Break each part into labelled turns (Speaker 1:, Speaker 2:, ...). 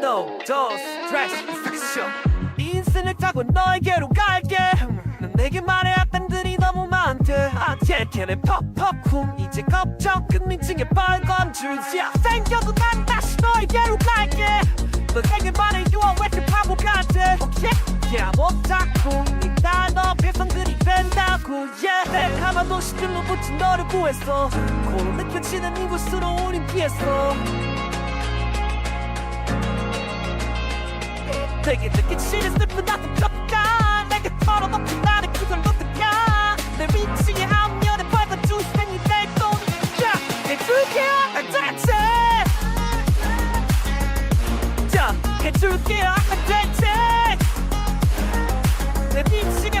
Speaker 1: 더 스트레스 픽션 인생을 타고 너에게로 갈게. 넌 내게 말해 악단들이 너무 많대. 아 제캐는 퍽퍽쿵. 이제 걱정 끝민 중에 빨간 줄지야. 생겨도 난 다시 너에게로 갈게. 넌 내게 말해 you are way too 바보 같아. 오케이 yeah 못자꾸 네가 너 배선들이 된다고. Yeah. 내 가만 도시들로 붙인 너를 구했어. 코로 느껴지는 이곳으로 우린 피했어 되게 느끼치는 슬픈 나쁜 척가. 내게 털어놓고 나를 그걸 어떡하 내 위치에 앞면에 밝은 주생이 될 거니까 해줄게 대체. 자 해줄게 대체. 내 위치에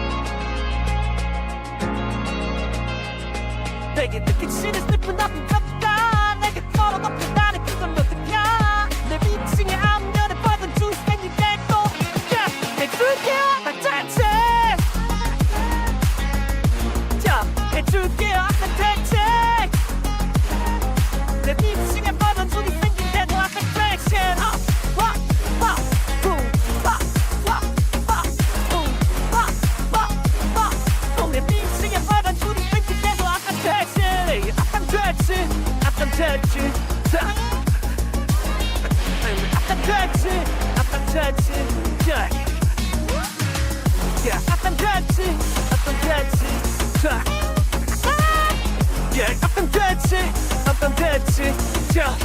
Speaker 2: 내게
Speaker 1: 느끼치는 슬픈 아픈 값다 내게 털어놓고 나는 그걸 어떡하 내 위층의 앞면에 밝은 주생이 될거 해줄게 앞에 대체 자. 앞에 대체 앞에 대체 yeah. Yeah, 앞에 대체 앞에 대체 자. Yeah, 앞에 대체 앞에 대체 자